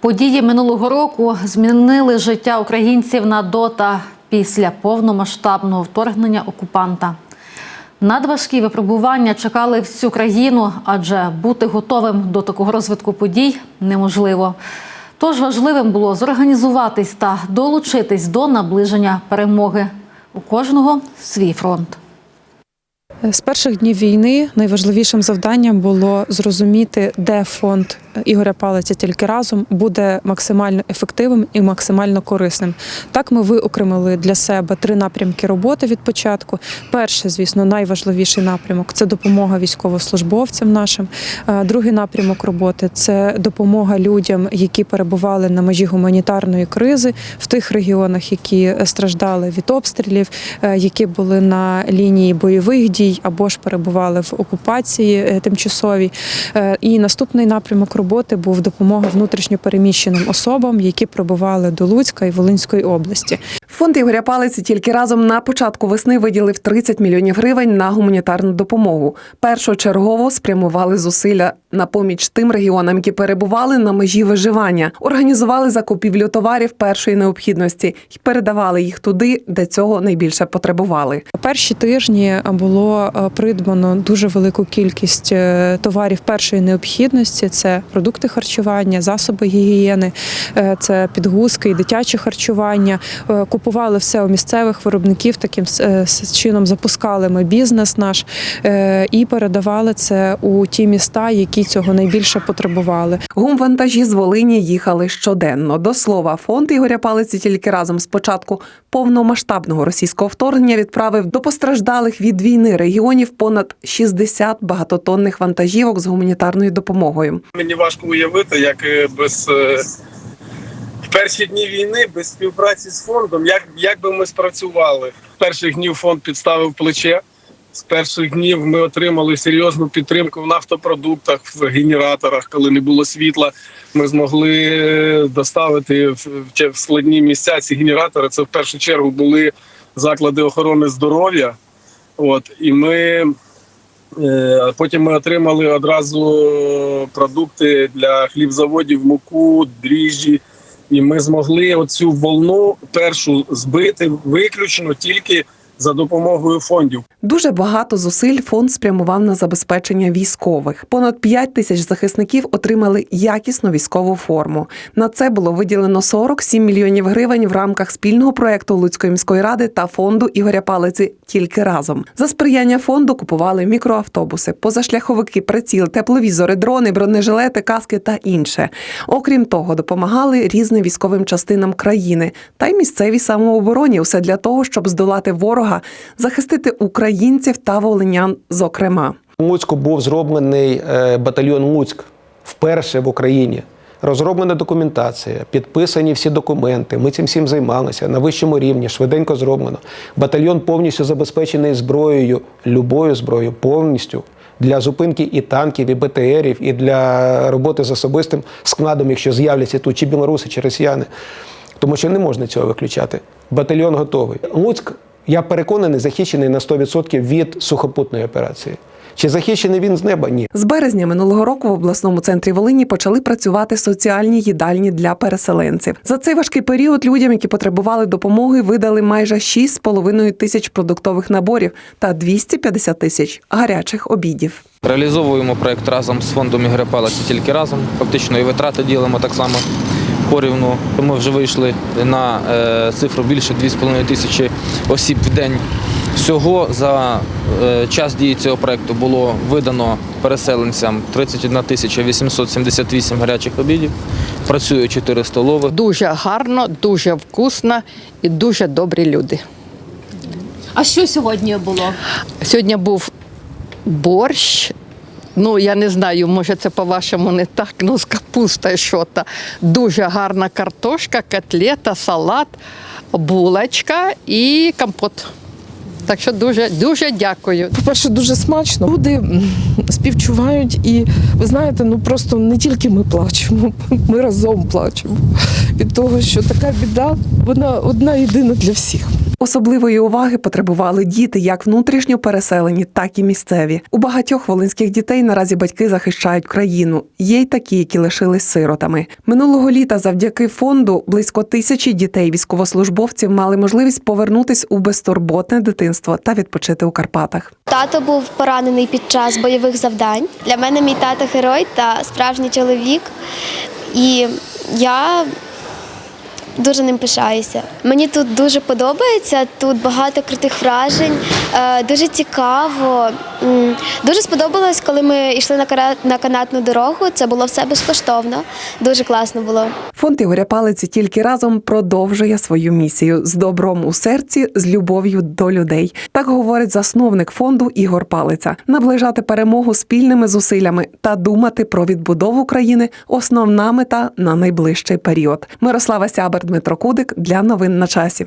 Події минулого року змінили життя українців на до та після повномасштабного вторгнення окупанта. Надважкі випробування чекали всю країну, адже бути готовим до такого розвитку подій неможливо. Тож важливим було зорганізуватись та долучитись до наближення перемоги. У кожного свій фронт. З перших днів війни найважливішим завданням було зрозуміти, де фонд Ігоря Палиця тільки разом буде максимально ефективним і максимально корисним. Так ми виокремили для себе три напрямки роботи від початку. Перший, звісно, найважливіший напрямок це допомога військовослужбовцям нашим. Е, Другий напрямок роботи це допомога людям, які перебували на межі гуманітарної кризи в тих регіонах, які страждали від обстрілів, е, які були на лінії бойових дій або ж перебували в окупації е, тимчасовій. І наступний напрямок роботи був допомога внутрішньо переміщеним особам, які прибували до Луцька і Волинської області. Фонд Ігоря Палиці тільки разом на початку весни виділив 30 мільйонів гривень на гуманітарну допомогу. Першочергово спрямували зусилля на поміч тим регіонам, які перебували на межі виживання, організували закупівлю товарів першої необхідності і передавали їх туди, де цього найбільше потребували. Перші тижні було е, придбано дуже велику кількість е, товарів першої необхідності: це продукти харчування, засоби гігієни, е, це підгузки і дитяче харчування. Купували все у місцевих виробників. Таким е, чином запускали ми бізнес наш е, і передавали це у ті міста, які цього найбільше потребували. Гумвантажі з Волині їхали щоденно. До слова, фонд Ігоря Палиці тільки разом з початку повномасштабного російського вторгнення відправив до постраждалих від війни регіонів понад 60 багатотонних вантажівок з гуманітарною допомогою. Мені важко уявити, як е, без перші дні війни, без співпраці з фондом, як, як би ми спрацювали. З перших днів фонд підставив плече. З перших днів ми отримали серйозну підтримку в нафтопродуктах, в генераторах, коли не було світла. Ми змогли е, доставити в складні місця ці генератори. Це в першу чергу були заклади охорони здоров'я. От і ми Е, Потім ми отримали одразу продукти для хлібзаводів, муку, дріжджі. І ми змогли оцю волну першу збити виключно тільки за допомогою фондів. Дуже багато зусиль фонд спрямував на забезпечення військових. Понад 5 тисяч захисників отримали якісну військову форму. На це було виділено 47 мільйонів гривень в рамках спільного проекту Луцької міської ради та фонду Ігоря Палиці тільки разом. За сприяння фонду купували мікроавтобуси, позашляховики, приціл, тепловізори, дрони, бронежилети, каски та інше. Окрім того, допомагали різним військовим частинам країни та й місцевій самообороні. Усе для того, щоб здолати ворога, захистити українців та волинян, зокрема. У Луцьку був зроблений е, батальйон Луцьк вперше в Україні. Розроблена документація, підписані всі документи. Ми цим всім займалися на вищому рівні, швиденько зроблено. Батальйон повністю забезпечений зброєю, любою зброєю, повністю для зупинки і танків, і БТРів, і для роботи з особистим складом, якщо з'являться тут чи білоруси, чи росіяни. Тому що не можна цього виключати. Батальйон готовий. Луцьк, я переконаний, захищений на 100% від сухопутної операції. Чи захищений він з неба? Ні. З березня минулого року в обласному центрі Волині почали працювати соціальні їдальні для переселенців. За цей важкий період людям, які потребували допомоги, видали майже 6,5 тисяч продуктових наборів та 250 тисяч гарячих обідів. Реалізовуємо проект разом з фондом Ігоря Палиця тільки разом. Фактично і витрати ділимо так само порівну. Ми вже вийшли на е, цифру більше 2,5 тисячі осіб в день. Всього за е, час дії цього проекту було видано переселенцям 31 тисяча 878 гарячих обідів. Працює 4 столових. Дуже гарно, дуже вкусно і дуже добрі люди. А що сьогодні було? Сьогодні був борщ. Ну, я не знаю, може це по-вашому не так, ну з капустою що-то. Дуже гарна картошка, котлета, салат, булочка і компот. Так що дуже, дуже дякую. По-перше, дуже смачно. Люди співчувають, і ви знаєте, ну просто не тільки ми плачемо, ми разом плачемо від того, що така біда, вона одна єдина для всіх. Особливої уваги потребували діти, як внутрішньо переселені, так і місцеві. У багатьох волинських дітей наразі батьки захищають країну. Є й такі, які лишились сиротами. Минулого літа, завдяки фонду, близько тисячі дітей військовослужбовців мали можливість повернутись у безтурботне дитинство та відпочити у Карпатах. Тато був поранений під час бойових завдань. Для мене мій тато герой та справжній чоловік. І я дуже ним пишаюся. Мені тут дуже подобається, тут багато крутих вражень, е, дуже цікаво. Дуже сподобалось, коли ми йшли на канатну дорогу. Це було все безкоштовно. Дуже класно було. Фонд Ігоря Палиці тільки разом продовжує свою місію з добром у серці, з любов'ю до людей. Так говорить засновник фонду Ігор Палиця. Наближати перемогу спільними зусиллями та думати про відбудову країни основна мета на найближчий період. Мирослава Сябер, Дмитро Кудик для новин на часі.